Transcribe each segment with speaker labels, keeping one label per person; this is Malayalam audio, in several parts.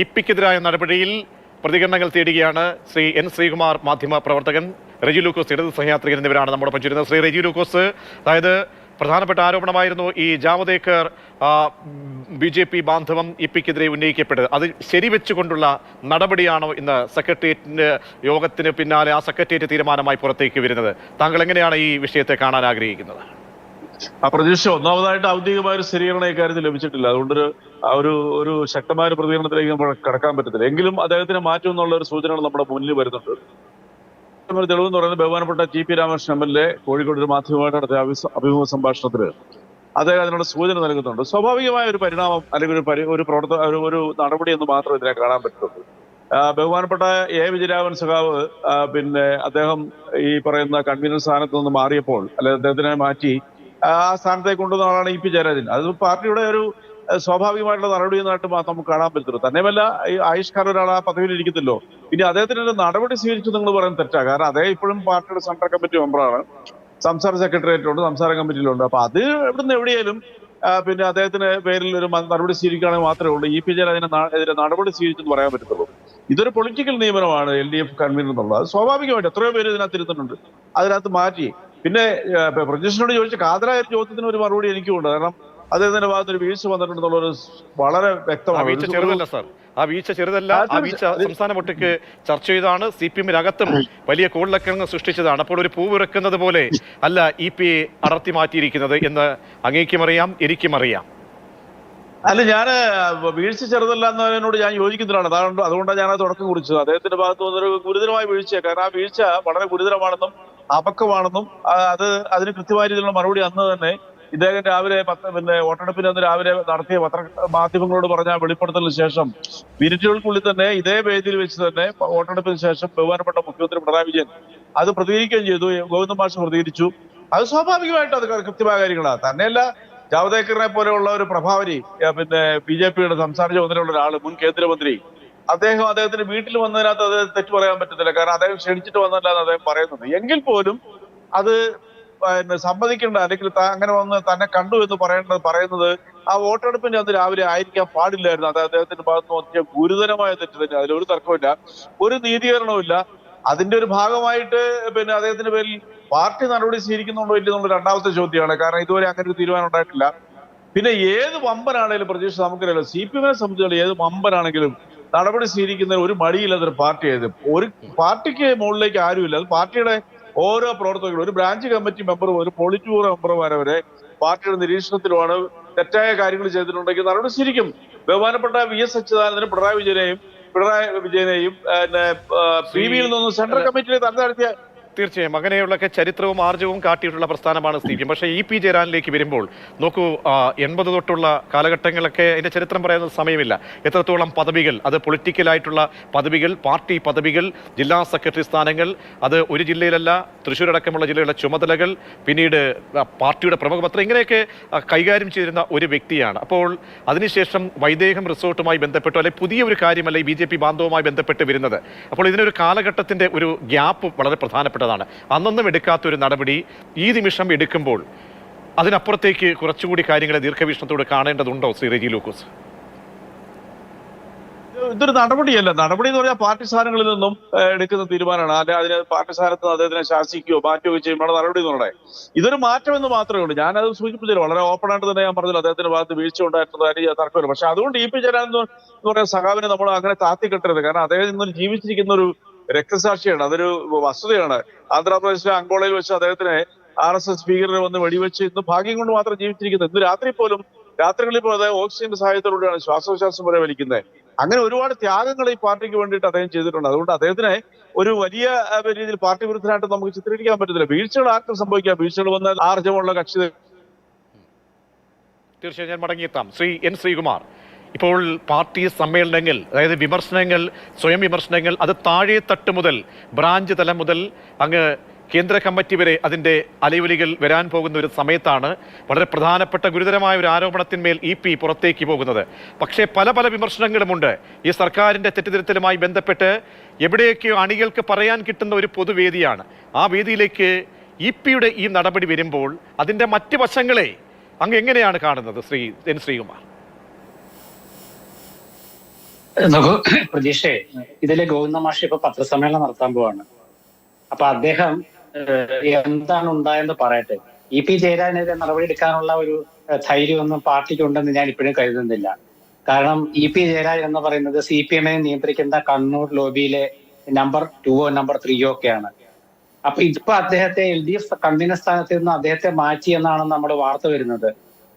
Speaker 1: ഇ പിക്കെതിരായ നടപടിയിൽ പ്രതികരണങ്ങൾ തേടുകയാണ് ശ്രീ എൻ ശ്രീകുമാർ മാധ്യമ പ്രവർത്തകൻ റെജി ലൂക്കോസ് ഇടത് സഹയാത്രികൻ എന്നിവരാണ് നമ്മുടെ പഞ്ചിരുന്നത്. ശ്രീ റെജി ലൂക്കോസ് അതായത് പ്രധാനപ്പെട്ട ആരോപണമായിരുന്നു ഈ ജാവദേക്കർ ബി ജെ പി ബാന്ധവം ഇ പിക്കെതിരെ ഉന്നയിക്കപ്പെട്ടത്. അത് ശരിവെച്ചുകൊണ്ടുള്ള നടപടിയാണോ ഇന്ന് സെക്രട്ടേറിയറ്റിന്റെ യോഗത്തിന് പിന്നാലെ ആ സെക്രട്ടേറിയറ്റ് തീരുമാനമായി പുറത്തേക്ക് വരുന്നത്? താങ്കൾ എങ്ങനെയാണ് ഈ വിഷയത്തെ കാണാൻ ആഗ്രഹിക്കുന്നത്?
Speaker 2: ആ പ്രതീക്ഷ ഒന്നാമതായിട്ട് ഔദ്യോഗികമായ ഒരു സ്ഥിരീകരണം ഇക്കാര്യത്തിൽ ലഭിച്ചിട്ടില്ല. അതുകൊണ്ടൊരു ഒരു ഒരു ശക്തമായ ഒരു പ്രതികരണത്തിലേക്ക് നമ്മൾ കടക്കാൻ പറ്റത്തില്ല. എങ്കിലും അദ്ദേഹത്തിന് മാറ്റം എന്നുള്ള ഒരു സൂചനകൾ നമ്മുടെ മുന്നിൽ വരുന്നുണ്ട്. ഒരു തെളിവെന്ന് പറയുന്നത് ബഹുമാനപ്പെട്ട T P Ramakrishnan M L A Kozhikode ഒരു മാധ്യമമായിട്ട് നടത്തിയ അഭിമുഖ സംഭാഷണത്തിൽ അദ്ദേഹം അതിനുള്ള സൂചന നൽകുന്നുണ്ട്. സ്വാഭാവികമായ ഒരു പരിണാമം അല്ലെങ്കിൽ ഒരു പരി ഒരു പ്രവർത്തന ഒരു നടപടി എന്ന് മാത്രം ഇതിനെ കാണാൻ പറ്റുള്ളൂ ബഹുമാനപ്പെട്ട എ വിജയരാമൻ സഖാവ് പിന്നെ അദ്ദേഹം ഈ പറയുന്ന കൺവീനർ സ്ഥാനത്ത് നിന്ന് മാറിയപ്പോൾ അല്ലെ അദ്ദേഹത്തിനെ മാറ്റി ആ സ്ഥാനത്തേക്ക് കൊണ്ടുവന്ന ആളാണ് ഇ പി ജയരാജൻ. അത് പാർട്ടിയുടെ ഒരു സ്വാഭാവികമായിട്ടുള്ള നടപടി എന്നായിട്ട് മാത്രം നമുക്ക് കാണാൻ പറ്റുള്ളൂ തന്നെയുമല്ല ഈ ആയുഷ്കാർ ഒരാൾ ആ പദവിയിൽ ഇരിക്കത്തില്ലോ. പിന്നെ അദ്ദേഹത്തിന് ഒരു നടപടി സ്വീകരിച്ചു നിങ്ങൾ പറയാൻ തെറ്റാ. കാരണം അദ്ദേഹം ഇപ്പോഴും പാർട്ടിയുടെ സെൻട്രൽ കമ്മിറ്റി മെമ്പറാണ്. സംസ്ഥാന സെക്രട്ടേറിയറ്റിലുണ്ട് സംസാര കമ്മിറ്റിയിലുണ്ട്. അപ്പൊ അത് ഇവിടുന്ന് എവിടെയാലും പിന്നെ അദ്ദേഹത്തിന് പേരിൽ ഒരു നടപടി സ്വീകരിക്കുകയാണെങ്കിൽ മാത്രമേ ഉള്ളൂ. ഇ പി ജയരാജനെതിരെ നടപടി സ്വീകരിച്ചെന്ന് പറയാൻ പറ്റത്തുള്ളൂ. ഇതൊരു പൊളിറ്റിക്കൽ നിയമനമാണ് എൽ ഡി എഫ് കൺവീനർ എന്നുള്ളത്. സ്വാഭാവികമായിട്ട് എത്രയോ പേര് ഇതിനകത്ത് ഇരുന്നിട്ടുണ്ട്. അതിനകത്ത് മാറ്റി പിന്നെ പ്രജേഷിനോട് ചോദിച്ച കാതലായ ഒരു ചോദ്യത്തിന് ഒരു മറുപടി എനിക്കുണ്ട് കാരണം അദ്ദേഹത്തിന്റെ ഭാഗത്ത് ഒരു വീഴ്ച വന്നിട്ടുണ്ടെന്നുള്ളൊരു വളരെ വ്യക്തമാണ്.
Speaker 1: വീഴ്ച ചെറുതല്ല സാർ. ആ വീഴ്ച ചെറുതല്ല. ആ വീഴ്ച സംസ്ഥാനം ഒട്ടേക്ക് ചർച്ച ചെയ്താണ് സി പി എമ്മിനകത്തും വലിയ കോളിളക്കങ്ങൾ സൃഷ്ടിച്ചതാണ്. അപ്പോൾ ഒരു പൂവിറക്കുന്നത് പോലെ അല്ല ഇ പി അടർത്തി മാറ്റിയിരിക്കുന്നത് എന്ന് അങ്ങേക്കും അറിയാം എനിക്കും അറിയാം.
Speaker 2: അല്ല ഞാൻ വീഴ്ച ചെറുതല്ല എന്നതിനോട് ഞാൻ യോജിക്കുന്നതാണ് അതുകൊണ്ടാണ് ഞാൻ ആ തുടക്കം കുറിച്ചത്. അദ്ദേഹത്തിന്റെ ഭാഗത്ത് വന്നൊരു ഗുരുതരമായ വീഴ്ച കാരണം ആ വീഴ്ച വളരെ ഗുരുതരമാണെന്നും അപക്വമാണെന്നും അത് അതിന് കൃത്യമായ രീതിയിലുള്ള മറുപടി അന്ന് തന്നെ ഇദ്ദേഹം രാവിലെ പത്ത് പിന്നെ വോട്ടെടുപ്പിന് അന്ന് രാവിലെ നടത്തിയ പത്ര മാധ്യമങ്ങളോട് പറഞ്ഞ വെളിപ്പെടുത്തലിന് ശേഷം മിനിറ്റുകൾക്കുള്ളിൽ തന്നെ ഇതേ വേദിയിൽ വെച്ച് തന്നെ വോട്ടെടുപ്പിന് ശേഷം ബഹുമാനപ്പെട്ട മുഖ്യമന്ത്രി പിണറായി വിജയൻ അത് പ്രതികരിക്കുകയും ചെയ്തു. ഗോവിന്ദ മാഷ് പ്രതികരിച്ചു. അത് സ്വാഭാവികമായിട്ടും അത് കൃത്യമായ കാര്യങ്ങളാണ് തന്നെയല്ല ജാവദേക്കറിനെ പോലെയുള്ള ഒരു പ്രഭാവരി പിന്നെ ബി ജെ പിയുടെ സംസ്ഥാന ചുമതലയുള്ള ഒരാൾ മുൻ കേന്ദ്രമന്ത്രി അദ്ദേഹം അദ്ദേഹത്തിന്റെ വീട്ടിൽ വന്നതിനകത്ത് അത് തെറ്റു പറയാൻ പറ്റത്തില്ല. കാരണം അദ്ദേഹം ക്ഷണിച്ചിട്ട് വന്നതല്ലാന്ന് അദ്ദേഹം പറയുന്നത്. എങ്കിൽ പോലും അത് സമ്മതിക്കേണ്ട അല്ലെങ്കിൽ അങ്ങനെ വന്ന് തന്നെ കണ്ടു എന്ന് പറയേണ്ടത് പറയുന്നത് ആ വോട്ടെടുപ്പിന്റെ അന്ന് രാവിലെ ആയിരിക്കാൻ പാടില്ലായിരുന്നു. അത് അദ്ദേഹത്തിന്റെ ഭാഗത്ത് നോക്കിയ ഗുരുതരമായ തെറ്റ് തന്നെ. അതിലൊരു തർക്കമില്ല ഒരു നീതീകരണവും ഇല്ല. അതിന്റെ ഒരു ഭാഗമായിട്ട് പിന്നെ അദ്ദേഹത്തിന്റെ പേരിൽ പാർട്ടി നടപടി സ്വീകരിക്കുന്നുണ്ടോ ഇല്ല എന്നുള്ള രണ്ടാമത്തെ ചോദ്യമാണ്. കാരണം ഇതുവരെ അങ്ങനെ ഒരു തീരുമാനം ഉണ്ടായിട്ടില്ല. പിന്നെ ഏത് വമ്പനാണെങ്കിലും പ്രതീക്ഷ നമുക്കറിയാലോ. സി പി എമ്മിനെ സംബന്ധിച്ചിടത്തോളം ഏത് വമ്പനാണെങ്കിലും നടപടി സ്വീകരിക്കുന്ന ഒരു മടിയില്ലാത്തൊരു പാർട്ടി ആയത് ഒരു പാർട്ടിക്ക് മുകളിലേക്ക് ആരുമില്ല. അത് പാർട്ടിയുടെ ഓരോ പ്രവർത്തകരും ഒരു ബ്രാഞ്ച് കമ്മിറ്റി മെമ്പറും ഒരു പോളിറ്റ് ബ്യൂറോ മെമ്പർമാരെ വരെ പാർട്ടിയുടെ നിരീക്ഷണത്തിലുമാണ് തെറ്റായ കാര്യങ്ങൾ ചെയ്തിട്ടുണ്ടെങ്കിൽ നടപടി സ്വീകരിക്കും. ബഹുമാനപ്പെട്ട വി എസ് അച്യുതാനന്ദനും പിണറായി വിജയനെയും പിണറായി വിജയനെയും പിന്നെ പി വിയിൽ നിന്നും സെൻട്രൽ കമ്മിറ്റിയിലെ തന്നെ നടത്തിയ
Speaker 1: തീർച്ചയായും. അങ്ങനെയുള്ളൊക്കെ ചരിത്രവും ആർജവും കാട്ടിയിട്ടുള്ള പ്രസ്ഥാനമാണ് സി പി എം. പക്ഷേ ഇ പി ജയരാനിലേക്ക് വരുമ്പോൾ നോക്കൂ എൺപത് തൊട്ടുള്ള കാലഘട്ടങ്ങളൊക്കെ അതിന്റെ ചരിത്രം പറയുന്ന സമയമില്ല. എത്രത്തോളം പദവികൾ അത് പൊളിറ്റിക്കലായിട്ടുള്ള പദവികൾ പാർട്ടി പദവികൾ ജില്ലാ സെക്രട്ടറി സ്ഥാനങ്ങൾ അത് ഒരു ജില്ലയിലല്ല തൃശ്ശൂർ അടക്കമുള്ള ജില്ലയുടെ ചുമതലകൾ പിന്നീട് പാർട്ടിയുടെ പ്രമുഖ പത്രം ഇങ്ങനെയൊക്കെ കൈകാര്യം ചെയ്തിരുന്ന ഒരു വ്യക്തിയാണ്. അപ്പോൾ അതിനുശേഷം വൈദേഹം റിസോർട്ടുമായി ബന്ധപ്പെട്ടോ അല്ലെങ്കിൽ പുതിയ ഒരു കാര്യമല്ല ഈ ബി ജെ പി ബാന്ധവുമായി ബന്ധപ്പെട്ട് വരുന്നത്? അപ്പോൾ ഇതിനൊരു കാലഘട്ടത്തിന്റെ ഒരു ഗ്യാപ്പ് വളരെ പ്രധാനപ്പെട്ടതാണ്. അന്നൊന്നും എടുക്കാത്തൊരു നടപടി ഈ നിമിഷം എടുക്കുമ്പോൾ അതിനപ്പുറത്തേക്ക് കുറച്ചുകൂടി കാര്യങ്ങളെ ദീർഘവീക്ഷണത്തോട് കാണേണ്ടതുണ്ടോ ശ്രീ റെജി ലൂക്കോസ്?
Speaker 2: ഇതൊരു നടപടിയല്ല. നടപടി എന്ന് പറഞ്ഞാൽ പാർട്ടി സ്ഥാനങ്ങളിൽ നിന്നും എടുക്കുന്ന തീരുമാനമാണ്. അല്ലെ അതിന് പാർട്ടി സ്ഥാനത്ത് അദ്ദേഹത്തിനെ ശാസിക്കുകയോ മാറ്റുകയോ ചെയ്യുമ്പോൾ നടപടി എന്ന് പറയുന്നത് ഇതൊരു മാറ്റം എന്ന് മാത്രമേ ഉള്ളൂ. ഞാനത് സൂചിപ്പിച്ചില്ല വളരെ ഓപ്പൺ ആയിട്ട് തന്നെ ഞാൻ പറഞ്ഞില്ല അദ്ദേഹത്തിന്റെ ഭാഗത്ത് വീഴ്ച ഉണ്ടായിരുന്നതായിട്ട് തർക്കമില്ല പക്ഷെ അതുകൊണ്ട് ഇ പി ജയരാജൻ എന്ന് പറയുന്ന സഖാവിനെ നമ്മൾ അങ്ങനെ താത്തിക്കെട്ടരുത് കാരണം അദ്ദേഹം ഇന്നൊരു ജീവിച്ചിരിക്കുന്ന ഒരു രക്തസാക്ഷിയാണ്. അതൊരു വസ്തുതയാണ്. ആന്ധ്രാപ്രദേശിലെ അങ്കോളയിൽ വെച്ച് അദ്ദേഹത്തിനെ ആർ എസ് എസ് സ്പീക്കറിനെ വന്ന് വെടിവെച്ച് ഇന്ന് ഭാഗ്യം കൊണ്ട് മാത്രം ജീവിച്ചിരിക്കുന്നത്. ഇന്ന് രാത്രി പോലും രാത്രികളിൽ പോലും അദ്ദേഹം ഓക്സിജന്റെ സഹായത്തോടെയാണ് ശ്വാസോച്ഛ്വാസം വരെ വലിക്കുന്നത്. അങ്ങനെ ഒരുപാട് ത്യാഗങ്ങൾ ഈ പാർട്ടിക്ക് വേണ്ടിയിട്ട് അദ്ദേഹം ചെയ്തിട്ടുണ്ട്. അതുകൊണ്ട് അദ്ദേഹത്തിനെ ഒരു വലിയ രീതിയിൽ പാർട്ടി വിരുദ്ധനായിട്ട് നമുക്ക് ചിത്രീകരിക്കാൻ പറ്റത്തില്ല. വീഴ്ചകൾ ആർക്കും സംഭവിക്കാം. വീഴ്ചകൾ വന്നാൽ ആർജവമുള്ള കക്ഷി
Speaker 1: തീർച്ചയായും ഞാൻ മടങ്ങിയെത്താം. ശ്രീ എൻ ശ്രീകുമാർ. ഇപ്പോൾ പാർട്ടി സമ്മേളനങ്ങൾ അതായത് വിമർശനങ്ങൾ സ്വയം വിമർശനങ്ങൾ അത് താഴെ തട്ട് മുതൽ ബ്രാഞ്ച് തലം മുതൽ അങ്ങ് കേന്ദ്ര കമ്മിറ്റി വരെ അതിന്റെ അലയൊലികൾ വരാൻ പോകുന്ന ഒരു സമയത്താണ് വളരെ പ്രധാനപ്പെട്ട ഗുരുതരമായ ഒരു ആരോപണത്തിന്മേൽ ഇ പി പുറത്തേക്ക് പോകുന്നത്. പക്ഷേ പല പല വിമർശനങ്ങളുമുണ്ട്. ഈ സർക്കാരിന്റെ തെറ്റിദ്ധരുത്തലുമായി ബന്ധപ്പെട്ട് എവിടെയൊക്കെയോ അണികൾക്ക് പറയാൻ കിട്ടുന്ന ഒരു പൊതുവേദിയാണ്. ആ വേദിയിലേക്ക് ഇ പിയുടെ ഈ നടപടി വരുമ്പോൾ അതിന്റെ മറ്റ് വശങ്ങളെ അങ്ങ് എങ്ങനെയാണ് കാണുന്നത് ശ്രീ എൻ ശ്രീകുമാർ?
Speaker 3: പ്രതീക്ഷേ ഇതിലെ ഗോവിന്ദ മാഷി ഇപ്പൊ പത്രസമ്മേളനം നടത്താൻ പോവാണ്. അപ്പൊ അദ്ദേഹം എന്താണ് ഉണ്ടായെന്ന് പറയട്ടെ. ഇ പി ജയരാജനെതിരെ നടപടി എടുക്കാനുള്ള ഒരു ധൈര്യമൊന്നും പാർട്ടിക്ക് ഉണ്ടെന്ന് ഞാൻ ഇപ്പോഴും കരുതുന്നില്ല. കാരണം ഇ പി ജയരാജൻ എന്ന് പറയുന്നത് സി പി എമ്മിനെ നിയന്ത്രിക്കുന്ന കണ്ണൂർ ലോബിയിലെ നമ്പർ ടുവോ നമ്പർ ത്രീയോ ഒക്കെയാണ്. അപ്പൊ ഇപ്പൊ അദ്ദേഹത്തെ എൽ ഡി എഫ് കൺവീനർ സ്ഥാനത്ത് നിന്ന് അദ്ദേഹത്തെ മാറ്റി എന്നാണ് നമ്മുടെ വാർത്ത വരുന്നത്.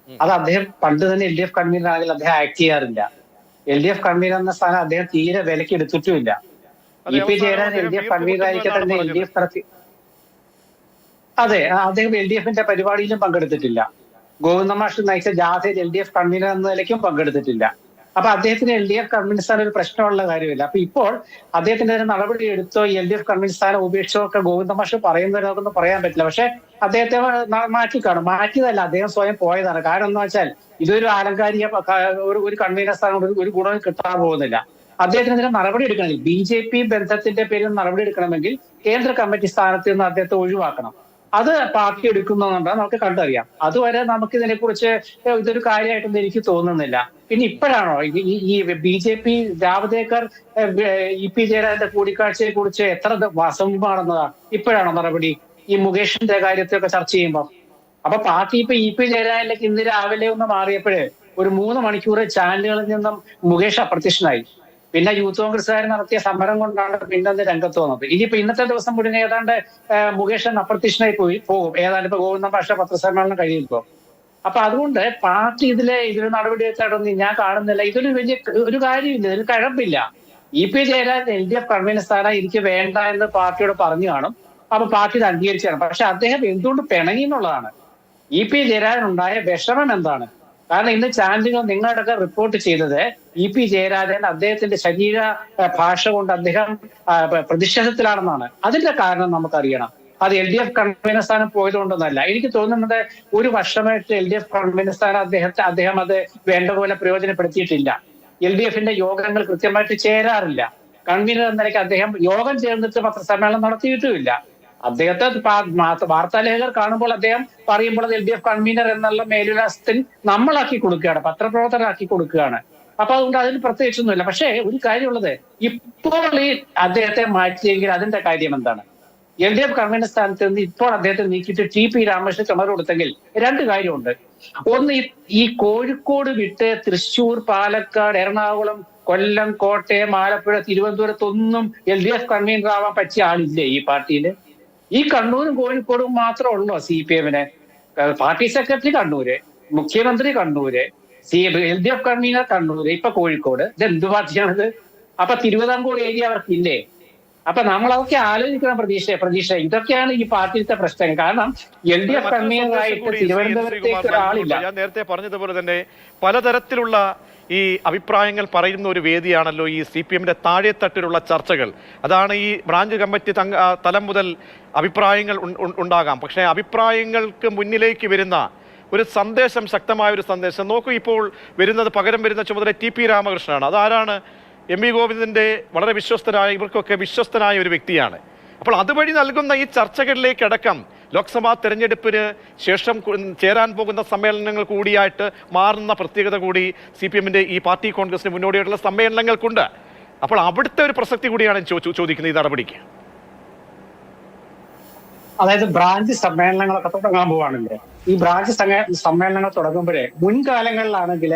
Speaker 3: അത് അദ്ദേഹം പണ്ട് തന്നെ എൽ ഡി എഫ് കൺവീനർ ആണെങ്കിൽ അദ്ദേഹം ആക്ട് ചെയ്യാറില്ല. എൽ ഡി എഫ് കൺവീനർ എന്ന സ്ഥാനം അദ്ദേഹം തീരെ വിലക്ക് എടുത്തിട്ടുമില്ല. E P Jayarajan L D F ആയിരിക്കെ തന്നെ എൽ ഡി എഫ് തരത്തിൽ അതെ അദ്ദേഹം എൽ ഡി എഫിന്റെ പരിപാടിയിലും പങ്കെടുത്തിട്ടില്ല. ഗോവിന്ദ മാഷ് നയിച്ച ജാഥയിൽ എൽ ഡി എഫ് കൺവീനർ എന്ന നിലയ്ക്കും പങ്കെടുത്തിട്ടില്ല. അപ്പൊ അദ്ദേഹത്തിന് എൽ ഡി എഫ് സ്ഥാനം ഒരു പ്രശ്നമുള്ള കാര്യമില്ല. അപ്പൊ ഇപ്പോൾ അദ്ദേഹത്തിന്റെ ഒരു നടപടി എടുത്തോ എൽ ഡി എഫ് കൺവീനർ സ്ഥാനം ഉപേക്ഷിച്ചോ ഒക്കെ ഗോവിന്ദ മാഷ് പറയുന്നത് നമുക്കൊന്നും പറയാൻ പറ്റില്ല. പക്ഷെ അദ്ദേഹത്തെ മാറ്റി കാണും. മാറ്റിയതല്ല അദ്ദേഹം സ്വയം പോയതാണ്. കാരണം എന്ന് വെച്ചാൽ ഇതൊരു ആലങ്കാരിക ഒരു ഒരു കൺവീനർ സ്ഥാനം ഒരു ഗുണം കിട്ടാൻ പോകുന്നില്ല. അദ്ദേഹത്തിന് ഇതിന് നടപടി എടുക്കണമെങ്കിൽ ബി ജെ പി ബന്ധത്തിന്റെ പേരിൽ നടപടി എടുക്കണമെങ്കിൽ കേന്ദ്ര കമ്മിറ്റി സ്ഥാനത്ത് നിന്ന് അദ്ദേഹത്തെ ഒഴിവാക്കണം. അത് പാർട്ടി എടുക്കുന്നുണ്ട് നമുക്ക് കണ്ടറിയാം. അതുവരെ നമുക്ക് ഇതിനെക്കുറിച്ച് ഇതൊരു കാര്യമായിട്ടൊന്നും എനിക്ക് തോന്നുന്നില്ല. പിന്നെ ഇപ്പോഴാണോ ഈ- B J P Javadekar E P ജയരാജന്റെ കൂടിക്കാഴ്ചയെ കുറിച്ച് എത്ര അസംഭവമാണെന്നതാ ഇപ്പോഴാണോ നടപടി? ഈ മുകേഷിന്റെ കാര്യത്തിലൊക്കെ ചർച്ച ചെയ്യുമ്പോൾ അപ്പൊ പാർട്ടി ഇപ്പൊ ഇ പി ജയരാജനിലേക്ക് ഇന്ന് രാവിലെ ഒന്ന് മാറിയപ്പോഴേ ഒരു മൂന്ന് മണിക്കൂർ ചാനലുകളിൽ നിന്നും മുകേഷ് അപ്രത്യക്ഷനായി. പിന്നെ യൂത്ത് കോൺഗ്രസ്സുകാർ നടത്തിയ സമരം കൊണ്ടാണ് പിന്നെ ഒന്ന് രംഗത്ത് വന്നത്. ഇനിയിപ്പോ ഇന്നത്തെ ദിവസം മുഴുവൻ ഏതാണ്ട് മുകേഷൻ അപ്രത്യക്ഷനായി പോയി പോകും. ഏതാണ്ട് ഇപ്പൊ ഗോവിന്ദ ഭാഷ പത്രസമ്മേളനം കഴിയുമ്പോൾ അപ്പൊ അതുകൊണ്ട് പാർട്ടി ഇതിലെ ഇതിൽ നടപടി എടുത്തായിട്ടൊന്നും ഞാൻ കാണുന്നില്ല. ഇതൊരു വലിയ ഒരു കാര്യമില്ല ഇതിൽ കഴമ്പില്ല. E P Jayarajan L D F convener സ്ഥാനം എനിക്ക് വേണ്ട എന്ന് പാർട്ടിയോട് പറഞ്ഞു കാണും. അപ്പൊ പാർട്ടി ഇത് അംഗീകരിച്ചാണ് പക്ഷെ അദ്ദേഹം എന്തുകൊണ്ട് പിണങ്ങി എന്നുള്ളതാണ്. ഇ പി ജയരാജൻ ഉണ്ടായ വിഷമം എന്താണ്? കാരണം ഇന്ന് ചാനലുകൾ നിങ്ങളടക്കം റിപ്പോർട്ട് ചെയ്തത് ഇ പി ജയരാജൻ അദ്ദേഹത്തിന്റെ ശരീര ഭാഷ കൊണ്ട് അദ്ദേഹം പ്രതിഷേധത്തിലാണെന്നാണ്. അതിന്റെ കാരണം നമുക്കറിയണം. അത് എൽ ഡി എഫ് കൺവീനർ സ്ഥാനം പോയതുകൊണ്ടൊന്നല്ല. എനിക്ക് തോന്നുന്നത് ഒരു വർഷമായിട്ട് എൽ ഡി എഫ് കൺവീനർ സ്ഥാനം അദ്ദേഹത്തെ അദ്ദേഹം അത് വേണ്ട പോലെ പ്രയോജനപ്പെടുത്തിയിട്ടില്ല. എൽ ഡി എഫിന്റെ യോഗങ്ങൾ കൃത്യമായിട്ട് ചേരാറില്ല. കൺവീനർ എന്ന നിലയ്ക്ക് അദ്ദേഹം യോഗം ചേർന്നിട്ട് പത്രസമ്മേളനം നടത്തിയിട്ടുമില്ല. അദ്ദേഹത്തെ വാർത്താലേഖകർ കാണുമ്പോൾ അദ്ദേഹം പറയുമ്പോൾ എൽ ഡി എഫ് കൺവീനർ എന്നുള്ള മേലുലാസത്തിൽ നമ്മളാക്കി കൊടുക്കുകയാണ് പത്രപ്രവർത്തകരാക്കി കൊടുക്കുകയാണ്. അപ്പൊ അതുകൊണ്ട് അതിന് പ്രത്യേകിച്ചൊന്നുമില്ല. പക്ഷേ ഒരു കാര്യമുള്ളത് ഇപ്പോൾ ഈ അദ്ദേഹത്തെ മാറ്റിയെങ്കിൽ അതിന്റെ കാര്യം എന്താണ്? എൽ ഡി എഫ് കൺവീനർ സ്ഥാനത്ത് നിന്ന് ഇപ്പോൾ അദ്ദേഹത്തെ നീക്കിയിട്ട് ടി പി രാമകൃഷ്ണൻ ചുമതല കൊടുത്തെങ്കിൽ രണ്ട് കാര്യമുണ്ട്. ഒന്ന് ഈ കോഴിക്കോട് വിട്ട് തൃശൂർ പാലക്കാട് എറണാകുളം കൊല്ലം കോട്ടയം ആലപ്പുഴ തിരുവനന്തപുരത്തൊന്നും എൽ ഡി എഫ് കൺവീനർ ആവാൻ പറ്റിയ ആളില്ലേ ഈ പാർട്ടിയിൽ? ഈ കണ്ണൂരും കോഴിക്കോടും മാത്രം ഉള്ളോ സി പി എമ്മിന് പാർട്ടി സെക്രട്ടറി കണ്ണൂര് മുഖ്യമന്ത്രി Kannur C L D F convener Kannur ഇപ്പൊ കോഴിക്കോട്. ഇത് എന്ത് പാർട്ടിയാണിത്? അപ്പൊ തിരുവിതാംകൂർ ഏരിയ അവർക്കില്ലേ? അപ്പൊ നമ്മൾ അതൊക്കെ ആലോചിക്കണം പ്രതീക്ഷ പ്രതീക്ഷ ഇതൊക്കെയാണ് ഈ പാർട്ടിയിലത്തെ പ്രശ്നം കാരണം എൽ ഡി എഫ് കൺവീനറായിട്ട് തിരുവനന്തപുരത്തേക്ക് ഒരാളില്ല.
Speaker 1: ഞാൻ നേരത്തെ പറഞ്ഞതുപോലെ തന്നെ പലതരത്തിലുള്ള ഈ അഭിപ്രായങ്ങൾ പറയുന്ന ഒരു വേദിയാണല്ലോ ഈ സി പി എമ്മിന്റെ താഴെത്തട്ടിലുള്ള ചർച്ചകൾ. അതാണ് ഈ ബ്രാഞ്ച് കമ്മിറ്റി തലം മുതൽ അഭിപ്രായങ്ങൾ ഉണ്ടാകാം. പക്ഷേ അഭിപ്രായങ്ങൾക്ക് മുന്നിലേക്ക് വരുന്ന ഒരു സന്ദേശം ശക്തമായ ഒരു സന്ദേശം. നോക്കൂ ഇപ്പോൾ വരുന്നത് പകരം വരുന്ന ചുമതല ടി പി രാമകൃഷ്ണനാണ്. അതാരാണ്? എം വി ഗോവിന്ദന്റെ വളരെ വിശ്വസ്തനായ ഇവർക്കൊക്കെ വിശ്വസ്തനായ ഒരു വ്യക്തിയാണ്. അപ്പോൾ അതുവഴി നൽകുന്ന ഈ ചർച്ചകളിലേക്കടക്കം ലോക്സഭാ തെരഞ്ഞെടുപ്പിന് ശേഷം ചേരാൻ പോകുന്ന സമ്മേളനങ്ങൾ കൂടിയായിട്ട് മാറുന്ന പ്രത്യേകത കൂടി സി പി എമ്മിന്റെ ഈ പാർട്ടി കോൺഗ്രസിന് മുന്നോടിയായിട്ടുള്ള സമ്മേളനങ്ങൾക്കുണ്ട്. അപ്പോൾ അവിടുത്തെ ഒരു പ്രസക്തി കൂടിയാണ് ചോദിക്കുന്നത് ഈ നടപടിക്ക്.
Speaker 3: അതായത് ബ്രാഞ്ച് സമ്മേളനങ്ങളൊക്കെ തുടങ്ങാൻ പോവാണല്ലേ? ഈ ബ്രാഞ്ച് സമ്മേളനങ്ങൾ തുടങ്ങുമ്പോഴേ മുൻകാലങ്ങളിലാണെങ്കിൽ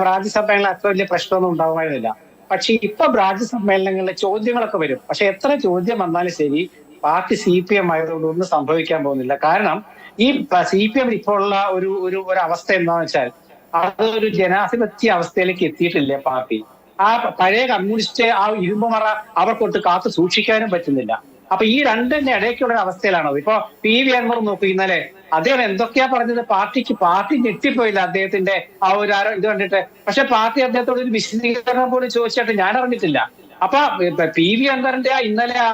Speaker 3: ബ്രാഞ്ച് സമ്മേളനം അത്ര വലിയ പ്രശ്നമൊന്നും ഉണ്ടാവുമായിരുന്നില്ല പക്ഷെ ഇപ്പൊ ബ്രാഞ്ച് സമ്മേളനങ്ങളിലെ ചോദ്യങ്ങളൊക്കെ വരും. പക്ഷെ എത്ര ചോദ്യം വന്നാലും ശരി പാർട്ടി സി പി എം ആയതുകൊണ്ട് ഒന്നും സംഭവിക്കാൻ പോകുന്നില്ല. കാരണം ഈ സി പി എം ഇപ്പോൾ ഉള്ള ഒരു ഒരു ഒരു അവസ്ഥ എന്താണെന്ന് വെച്ചാൽ അതൊരു ജനാധിപത്യ അവസ്ഥയിലേക്ക് എത്തിയിട്ടില്ല പാർട്ടി. ആ പഴയ കമ്മ്യൂണിസ്റ്റ് ആ ഇരുമ്പുമറ അവർക്കൊട്ട് കാത്തു സൂക്ഷിക്കാനും പറ്റുന്നില്ല. അപ്പൊ ഈ രണ്ടിന്റെ ഇടയ്ക്കുള്ള ഒരു അവസ്ഥയിലാണത്. ഇപ്പൊ പി വി അൻവർ നോക്കൂ ഇന്നലെ അദ്ദേഹം എന്തൊക്കെയാ പറഞ്ഞത്? പാർട്ടിക്ക് പാർട്ടി ഞെട്ടിപ്പോയില്ല അദ്ദേഹത്തിന്റെ ആ ഒരു ഇത് കണ്ടിട്ട്. പക്ഷെ പാർട്ടി അദ്ദേഹത്തോട് ഒരു വിശദീകരണം പോലും ചോദിച്ചിട്ട് ഞാൻ അറിഞ്ഞിട്ടില്ല. അപ്പൊ പി വി അൻവറിന്റെ ഇന്നലെ ആ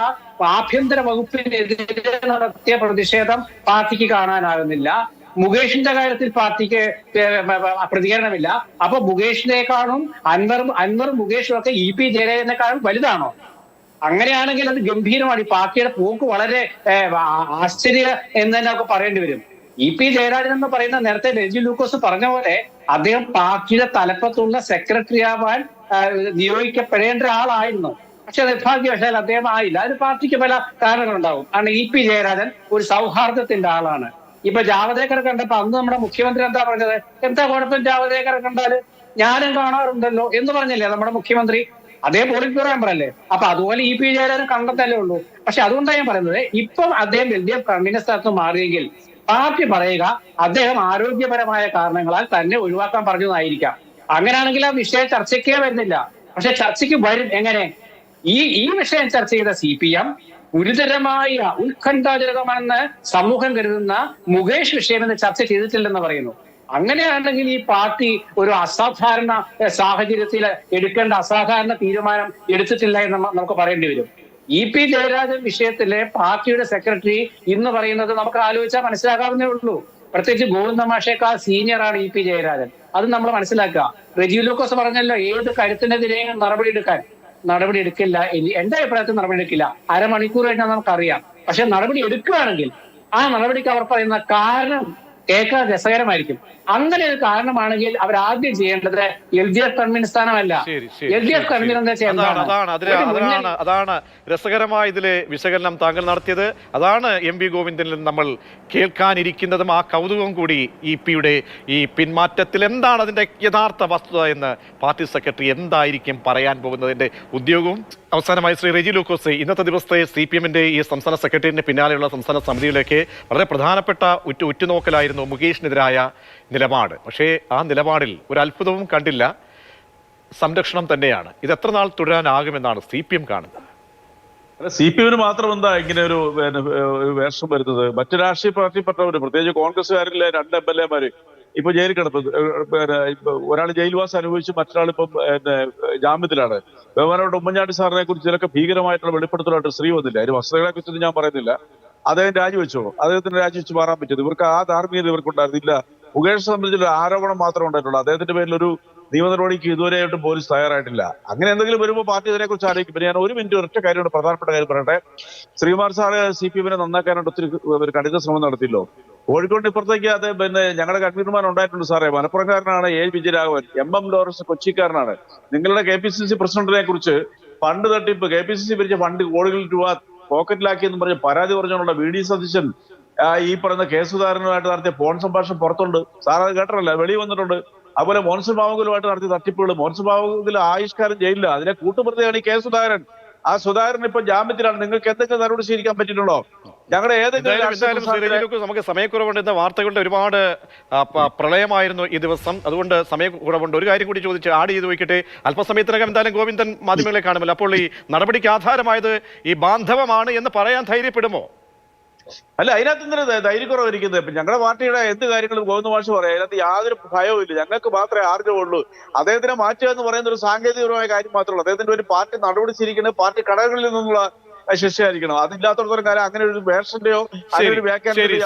Speaker 3: ആഭ്യന്തര വകുപ്പിനെതിരെ നടത്തിയ പ്രതിഷേധം പാർട്ടിക്ക് കാണാനാകുന്നില്ല. മുകേഷിന്റെ കാര്യത്തിൽ പാർട്ടിക്ക് പ്രതികരണമില്ല. അപ്പൊ മുകേഷിനേക്കാളും അൻവർ അൻവർ മുകേഷും ഒക്കെ ഇ പി ജയരാജനെക്കാളും വലുതാണോ? അങ്ങനെയാണെങ്കിൽ അത് ഗംഭീരമാണ്. ഈ പാർട്ടിയുടെ പോക്ക് വളരെ ആശ്ചര്യ എന്ന് തന്നെ ഒക്കെ പറയേണ്ടി വരും. ഇ പി ജയരാജൻ എന്ന് പറയുന്ന നേരത്തെ രജി ലൂക്കോസ് പറഞ്ഞ പോലെ അദ്ദേഹം പാർട്ടിയുടെ തലപ്പത്തുള്ള സെക്രട്ടറി ആവാൻ നിയോഗിക്കപ്പെടേണ്ട ആളായിരുന്നു. പക്ഷെ നിർഭാഗ്യവശാൽ അദ്ദേഹം ആയില്ല. അതിന് പാർട്ടിക്ക് പല കാരണങ്ങളുണ്ടാവും. കാരണം ഇ പി ജയരാജൻ ഒരു സൗഹാർദ്ദത്തിന്റെ ആളാണ്. ഇപ്പൊ ജാവദേക്കർ കണ്ടപ്പോ അന്ന് നമ്മുടെ മുഖ്യമന്ത്രി എന്താ പറഞ്ഞത്? എന്താ കുഴപ്പം ജാവദേക്കർ കണ്ടാൽ? ഞാനും കാണാറുണ്ടല്ലോ എന്ന് പറഞ്ഞല്ലേ നമ്മുടെ മുഖ്യമന്ത്രി? അതേ പോളിറ്റ് ബ്യൂറോ മെമ്പർ അല്ലേ അപ്പൊ അതുപോലെ ഇ പി ജയരാജൻ കണ്ടെത്തല്ലേ ഉള്ളൂ. പക്ഷെ അതുകൊണ്ടാണ് ഞാൻ പറയുന്നത് ഇപ്പം അദ്ദേഹം എൽ ഡി എഫ് കൺവീനർ സ്ഥാനത്ത് മാറിയെങ്കിൽ പാർട്ടി പറയുക അദ്ദേഹം ആരോഗ്യപരമായ കാരണങ്ങളാൽ തന്നെ ഒഴിവാക്കാൻ പറഞ്ഞതായിരിക്കാം. അങ്ങനെയാണെങ്കിൽ ആ വിഷയം ചർച്ചയ്ക്കേ വരുന്നില്ല. പക്ഷെ ചർച്ചയ്ക്ക് വരും. എങ്ങനെ? ഈ ഈ വിഷയം ചർച്ച ചെയ്ത സി പി എം ഗുരുതരമായ ഉത്കണ്ഠാജനകമാണെന്ന് സമൂഹം കരുതുന്ന മുകേഷ് വിഷയം എന്ന് ചർച്ച ചെയ്തിട്ടില്ലെന്ന് പറയുന്നു. അങ്ങനെയാണെങ്കിൽ ഈ പാർട്ടി ഒരു അസാധാരണ സാഹചര്യത്തിൽ എടുക്കേണ്ട അസാധാരണ തീരുമാനം എടുത്തിട്ടില്ല എന്ന് നമുക്ക് പറയേണ്ടി വരും. ഇ പി ജയരാജൻ വിഷയത്തിലെ പാർട്ടിയുടെ സെക്രട്ടറി ഇന്ന് പറയുന്നത് നമുക്ക് ആലോചിച്ചാൽ മനസ്സിലാക്കാവുന്നേ ഉള്ളൂ. പ്രത്യേകിച്ച് ഗോവിന്ദമാഷേക്കാൾ സീനിയറാണ് ഇ പി ജയരാജൻ. അത് നമ്മൾ മനസ്സിലാക്കുക. റെജി ലൂക്കോസ് പറഞ്ഞല്ലോ ഏത് കരുത്തിനെതിരെ നടപടി എടുക്കാൻ? നടപടി എടുക്കില്ല. എന്റെ അഭിപ്രായത്തിൽ നടപടി എടുക്കില്ല. അരമണിക്കൂർ കഴിഞ്ഞാൽ നമുക്കറിയാം. പക്ഷെ നടപടി എടുക്കുകയാണെങ്കിൽ ആ നടപടിക്ക് അവർ പറയുന്ന കാരണം കേൾക്കാൻ രസകരമായിരിക്കും. അങ്ങനെ ഒരു കാരണമാണെങ്കിൽ അവർ ആദ്യം ചെയ്യേണ്ടത് എൽ ഡി എഫ് കൺവീനർ സ്ഥാനമല്ല
Speaker 1: ശരി ശരി.
Speaker 3: എൽ ഡി എഫ് കൺവീനർ
Speaker 1: അതാണ് അതാണ് രസകരമായ ഇതിലെ വിശകലനം താങ്കൾ നടത്തിയത്. അതാണ് എം വി ഗോവിന്ദനിൽ നമ്മൾ കേൾക്കാനിരിക്കുന്നതും ആ കൗതുകം കൂടി ഇ പിയുടെ ഈ പിന്മാറ്റത്തിൽ എന്താണ് അതിന്റെ യഥാർത്ഥ വസ്തുത എന്ന് പാർട്ടി സെക്രട്ടറി എന്തായിരിക്കും പറയാൻ പോകുന്നതിന്റെ ഉദ്യോഗവും അവസാനമായി ശ്രീ റെജി ലൂക്കോസ് ഇന്നത്തെ ദിവസത്തെ സി പി എമ്മിന്റെ ഈ സംസ്ഥാന സെക്രട്ടറിന്റെ പിന്നാലെയുള്ള സംസ്ഥാന സമിതിയിലേക്ക് വളരെ പ്രധാനപ്പെട്ട ഉറ്റു ഉറ്റുനോക്കലായിരുന്നു മുകേഷിനെതിരായ നിലപാട്. പക്ഷേ ആ നിലപാടിൽ ഒരു അത്ഭുതവും കണ്ടില്ല. സംരക്ഷണം തന്നെയാണ്. ഇത് എത്ര നാൾ തുടരാനാകുമെന്നാണ് സി പി എം കാണുന്നത്.
Speaker 2: സി പി എമ്മിന് മാത്രം എന്താ ഇങ്ങനെ ഒരു വേഷം വരുന്നത്? മറ്റു രാഷ്ട്രീയ പാർട്ടിപ്പെട്ടവര് പ്രത്യേകിച്ച് കോൺഗ്രസ്സുകാരിലെ രണ്ട് എം എൽ എമാര് ഇപ്പൊ ജയിലിൽ കിടപ്പ് ഒരാൾ ജയിൽവാസം അനുഭവിച്ച് മറ്റൊരാൾ ഇപ്പൊ ജാമ്യത്തിലാണ്. ബഹുമാനോട് ഉമ്മൻചാണ്ടി സാറിനെ കുറിച്ച് ചിലൊക്കെ ഭീകരമായിട്ടുള്ള വെളിപ്പെടുത്തലായിട്ട് ശ്രീ വന്നില്ല. അതിന് വസ്തുതകളെ കുറിച്ചൊന്നും ഞാൻ പറയുന്നില്ല. അദ്ദേഹം രാജിവെച്ചോ? അദ്ദേഹത്തിന് രാജിവെച്ച് മാറാൻ പറ്റിയത് ഇവർക്ക് ആ ധാർമ്മികത ഇവർക്കുണ്ടായിരുന്നില്ല. മുകേഷ് സംബന്ധിച്ചൊരു ആരോപണം മാത്രം ഉണ്ടായിട്ടുള്ളൂ. അദ്ദേഹത്തിന്റെ പേരിൽ ഒരു നിയമ നടപടിക്ക് ഇതുവരെയായിട്ടും പോലീസ് തയ്യാറായിട്ടില്ല. അങ്ങനെ എന്തെങ്കിലും വരുമ്പോൾ പാർട്ടി ഇതിനെ കുറിച്ച് ആലോചിക്കും. പിന്നെ ഞാൻ ഒരു മിനിറ്റ് ഒറ്റ കാര്യമാണ് പ്രധാനപ്പെട്ട കാര്യം പറയട്ടെ. ശ്രീകുമാർ സാറ് സി പി എമ്മിനെ നന്നാക്കാനായിട്ട് ഒത്തിരി കഠിന ശ്രമം നടത്തിയല്ലോ. കോഴിക്കോട് ഇപ്പുറത്തേക്ക് അത് പിന്നെ ഞങ്ങളുടെ കൺവീനർമാർ ഉണ്ടായിട്ടുണ്ട് സാറേ. മലപ്പുറംകാരനാണ് A. Vijayaraghavan M. M. Lawrence കൊച്ചിക്കാരനാണ്. നിങ്ങളുടെ കെ പി സി സി പ്രസിഡന്റിനെ കുറിച്ച് ഫണ്ട് തട്ടിപ്പ് കെ പി സി സി പിരിച്ച ഫണ്ട് കോടികൾ രൂപ പോക്കറ്റിലാക്കി എന്ന് പറഞ്ഞ് പരാതി പറഞ്ഞുകൊണ്ടുള്ള വി ഡി സതീശൻ ഈ പറയുന്ന കെ സുധാകരനുമായിട്ട് നടത്തിയ ഫോൺ സംഭാഷണം പുറത്തുണ്ട്. സാർ അത് കേട്ടല്ല വെളി വന്നിട്ടുണ്ട്. അതുപോലെ മോൻസൺ ബാബുകളുമായിട്ട് നടത്തിയ തട്ടിപ്പുകൾ മോൻസ് ബാബുകൾ ആയുഷ്കാരം ജയിലില്ല അതിനെ കൂട്ടുപ്രതിയാണ് ഈ കെ ആ സുധാകരൻ ഇപ്പൊ ജാമ്യത്തിലാണ്. നിങ്ങൾക്ക് എന്തെങ്കിലും നടപടി സ്വീകരിക്കാൻ പറ്റിയിട്ടുണ്ടോ? ഞങ്ങളുടെ ഏതെങ്കിലും
Speaker 1: നമുക്ക് സമയക്കുറവുണ്ട് ഇന്ന് വാർത്തകളുടെ ഒരുപാട് പ്രളയമായിരുന്നു ഈ ദിവസം. അതുകൊണ്ട് സമയക്കുറവുണ്ട്. ഒരു കാര്യം കൂടി ചോദിച്ച് ആഡ് ചെയ്ത് വയ്ക്കട്ടെ അല്പസമയത്തിനകം എന്തായാലും ഗോവിന്ദൻ മാധ്യമങ്ങളെ കാണുമല്ലോ. അപ്പോൾ ഈ നടപടിക്ക് ആധാരമായത് ഈ ബാന്ധവമാണ് എന്ന് പറയാൻ ധൈര്യപ്പെടുമോ?
Speaker 2: അല്ല അതിനകത്ത് എന്തിനാ ധൈ- ധൈര്യക്കുറവ് ഇരിക്കുന്നത് ഇപ്പൊ ഞങ്ങളുടെ പാർട്ടിയുടെ എന്ത് കാര്യങ്ങളും ഗോവിന്ദ മാഷ് പറയാം അതിനകത്ത് യാതൊരു ഭയവും ഇല്ല ഞങ്ങൾക്ക് മാത്രമേ ആർജവുള്ളൂ അദ്ദേഹത്തിനെ മാറ്റുക എന്ന് പറയുന്ന ഒരു സാങ്കേതികപരമായ കാര്യം മാത്രമേ ഉള്ളൂ അദ്ദേഹത്തിന്റെ ഒരു പാർട്ടി നടപടി സ്വീകരിക്കുന്നത് പാർട്ടി ഘടകങ്ങളിൽ നിന്നുള്ള ശിക്ഷയായിരിക്കണം അതില്ലാത്തടത്തോളം കാര്യം അങ്ങനെ ഒരു വേഷന്റെയോ അങ്ങനെ ഒരു
Speaker 1: ശരി